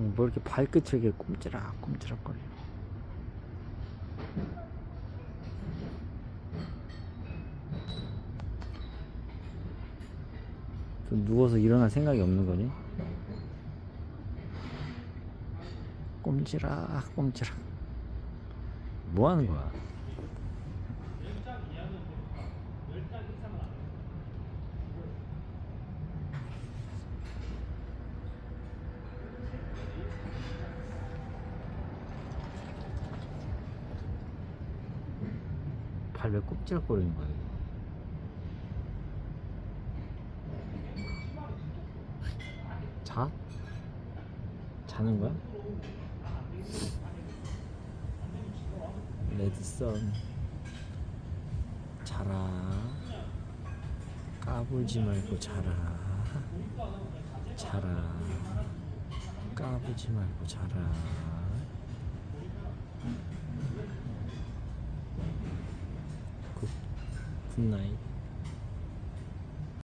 음, 뭐 이렇게 이렇게 꼼지락 꼼지락거려. 또 누워서 일어날 생각이 없는 거니? 꼼지락 꼼지락. 뭐 하는 거야? 발왜 꼼지락거리는 거야? 이거? 자? 자는 거야? 레드선 자라 까불지 말고 자라 자라 까불지 말고 자라 night